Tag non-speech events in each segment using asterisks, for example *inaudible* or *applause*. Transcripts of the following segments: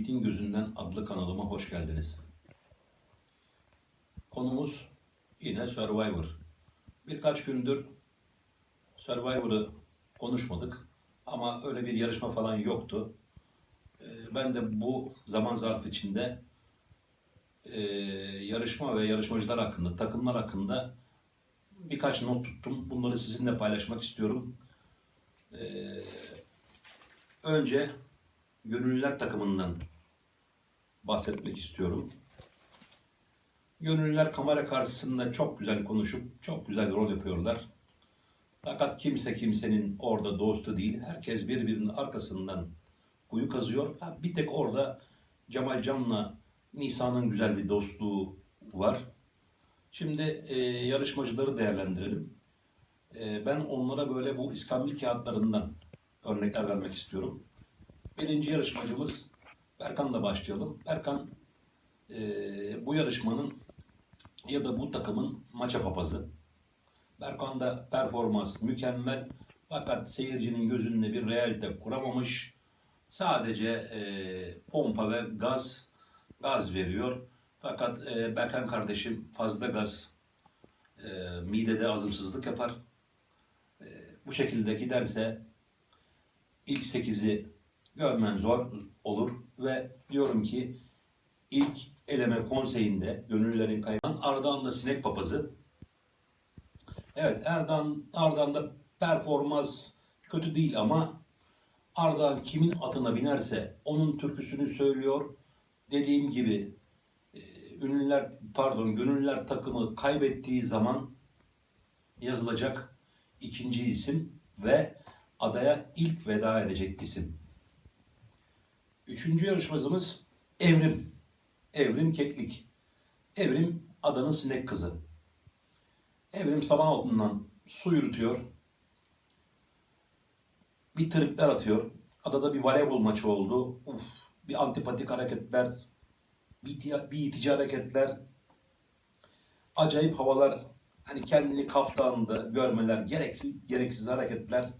Ümit'in Gözünden adlı kanalıma hoş geldiniz. Konumuz yine Survivor. Birkaç gündür Survivor'ı konuşmadık ama öyle bir yarışma falan yoktu. Ee, Ben de bu zaman zarfı içinde e, yarışma ve yarışmacılar hakkında, takımlar hakkında birkaç not tuttum. Bunları sizinle paylaşmak istiyorum. Ee, Önce Gönüllüler takımından bahsetmek istiyorum. Gönüllüler kamera karşısında çok güzel konuşup çok güzel rol yapıyorlar. Fakat kimse kimsenin orada dostu değil. Herkes birbirinin arkasından kuyu kazıyor. Ha, bir tek orada Cemal Can'la Nisa'nın güzel bir dostluğu var. Şimdi e, yarışmacıları değerlendirelim. E, ben onlara böyle bu iskambil kağıtlarından örnekler vermek istiyorum. Birinci yarışmacımız Berkan'la başlayalım. Berkan e, bu yarışmanın ya da bu takımın maça papazı. Berkan'da performans mükemmel fakat seyircinin gözünde bir realite kuramamış. Sadece e, pompa ve gaz gaz veriyor. Fakat e, Berkan kardeşim fazla gaz e, midede azımsızlık yapar. E, bu şekilde giderse ilk 8'i görmen zor olur ve diyorum ki ilk eleme konseyinde gönüllerin kaynan Ardahan da sinek papazı. Evet Erdan Ardahan'da performans kötü değil ama Ardahan kimin atına binerse onun türküsünü söylüyor. Dediğim gibi e, ünlüler pardon gönüllüler takımı kaybettiği zaman yazılacak ikinci isim ve adaya ilk veda edecek isim. Üçüncü yarışmacımız Evrim. Evrim Keklik. Evrim adanın sinek kızı. Evrim saban altından su yürütüyor. Bir tripler atıyor. Adada bir voleybol maçı oldu. Uf, bir antipatik hareketler, bir, iti- bir itici hareketler, acayip havalar, hani kendini kaftağında görmeler, gereksiz, gereksiz hareketler.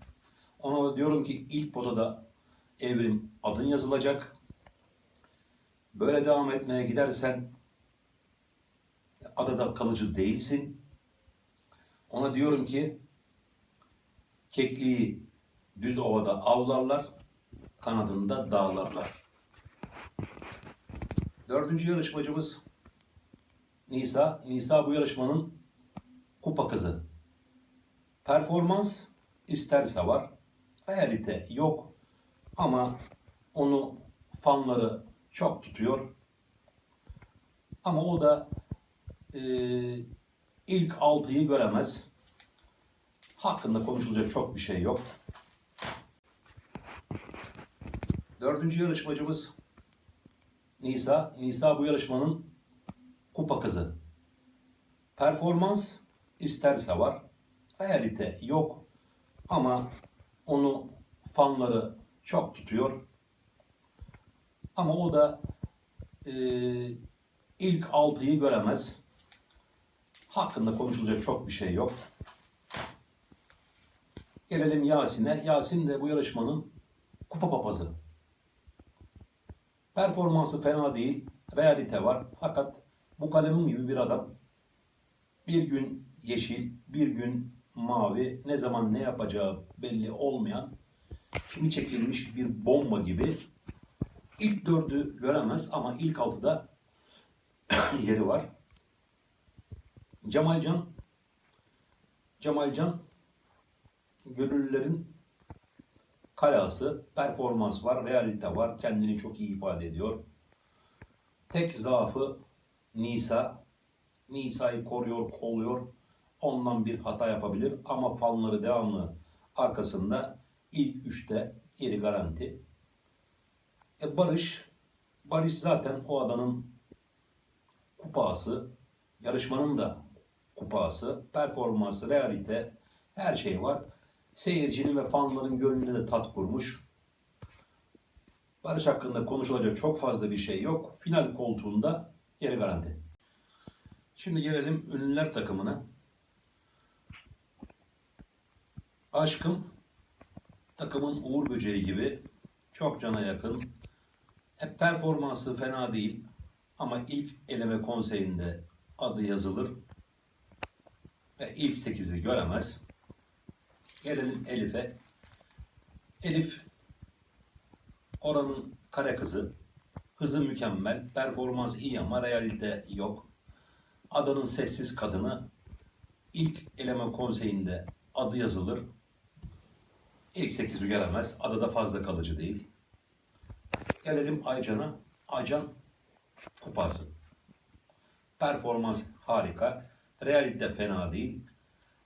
Ona diyorum ki ilk potada evrim adın yazılacak. Böyle devam etmeye gidersen adada kalıcı değilsin. Ona diyorum ki kekliği düz ovada avlarlar, kanadında dağlarlar. Dördüncü yarışmacımız Nisa. Nisa bu yarışmanın kupa kızı. Performans isterse var. Realite yok. Ama onu fanları çok tutuyor. Ama o da e, ilk altıyı göremez. Hakkında konuşulacak çok bir şey yok. Dördüncü yarışmacımız Nisa. Nisa bu yarışmanın kupa kızı. Performans isterse var. Realite yok. Ama onu fanları çok tutuyor. Ama o da e, ilk altıyı göremez. Hakkında konuşulacak çok bir şey yok. Gelelim Yasin'e. Yasin de bu yarışmanın kupa papazı. Performansı fena değil. Realite var. Fakat bu kalemin gibi bir adam. Bir gün yeşil, bir gün mavi. Ne zaman ne yapacağı belli olmayan kimi çekilmiş bir bomba gibi ilk dördü göremez ama ilk altıda *clears throat* yeri var. Cemalcan Cemalcan gönüllülerin kalası, performans var, realite var, kendini çok iyi ifade ediyor. Tek zaafı Nisa. Nisa'yı koruyor, kolluyor. Ondan bir hata yapabilir ama fanları devamlı arkasında ilk üçte yeri garanti. E Barış, Barış zaten o adanın kupası, yarışmanın da kupası, performansı, realite, her şey var. Seyircinin ve fanların gönlünde de tat kurmuş. Barış hakkında konuşulacak çok fazla bir şey yok. Final koltuğunda yeri garanti. Şimdi gelelim ünlüler takımına. Aşkım takımın Uğur Böceği gibi çok cana yakın, E, performansı fena değil ama ilk eleme konseyinde adı yazılır ve ilk 8'i göremez. Gelelim Elif'e. Elif oranın kare kızı. Hızı mükemmel, performans iyi ama realite yok. Adanın sessiz kadını ilk eleme konseyinde adı yazılır. İlk 8'i göremez. Adı da fazla kalıcı değil. Gelelim Aycan'a. Aycan kupası. Performans harika. Realite fena değil.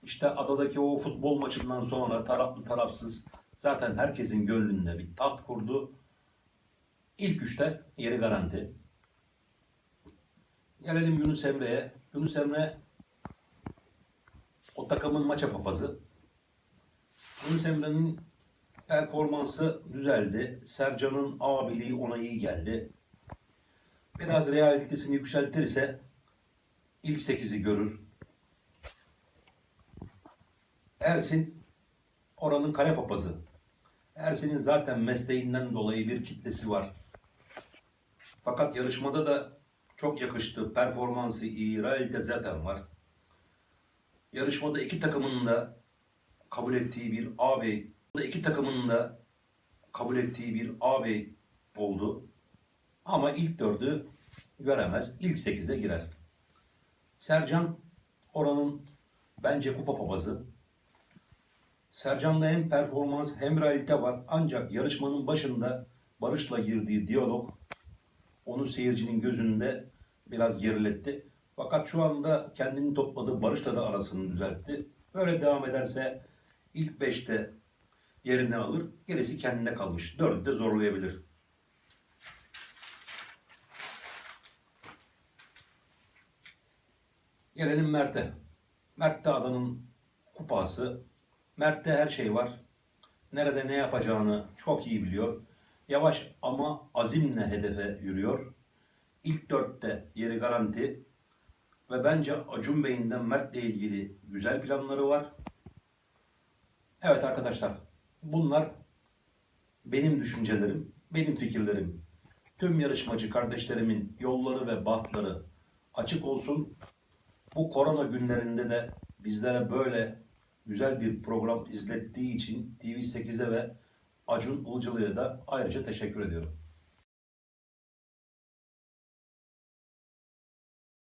İşte adadaki o futbol maçından sonra taraflı tarafsız zaten herkesin gönlünde bir taht kurdu. İlk üçte yeri garanti. Gelelim Yunus Emre'ye. Yunus Emre o takımın maça papazı. Yunus Emre'nin performansı düzeldi. Sercan'ın abiliği ona iyi geldi. Biraz realitesini yükseltirse ilk 8'i görür. Ersin oranın kale papazı. Ersin'in zaten mesleğinden dolayı bir kitlesi var. Fakat yarışmada da çok yakıştı. Performansı iyi, realite zaten var. Yarışmada iki takımın da kabul ettiği bir ağabey, iki takımın da kabul ettiği bir ağabey oldu. Ama ilk dördü göremez. İlk sekize girer. Sercan oranın bence kupa papazı. Sercan'da hem performans hem realite var. Ancak yarışmanın başında Barış'la girdiği diyalog onu seyircinin gözünde biraz geriletti. Fakat şu anda kendini topladı. Barış'la da arasını düzeltti. Böyle devam ederse ilk beşte yerini alır. Gerisi kendine kalmış. Dördü de zorlayabilir. Gelelim Mert'e. Mert de adanın kupası. Mert'te her şey var. Nerede ne yapacağını çok iyi biliyor. Yavaş ama azimle hedefe yürüyor. İlk dörtte yeri garanti. Ve bence Acun Bey'in de Mert'le ilgili güzel planları var. Evet arkadaşlar, bunlar benim düşüncelerim, benim fikirlerim. Tüm yarışmacı kardeşlerimin yolları ve bahtları açık olsun. Bu korona günlerinde de bizlere böyle güzel bir program izlettiği için TV8'e ve Acun Ilıcalı'ya da ayrıca teşekkür ediyorum.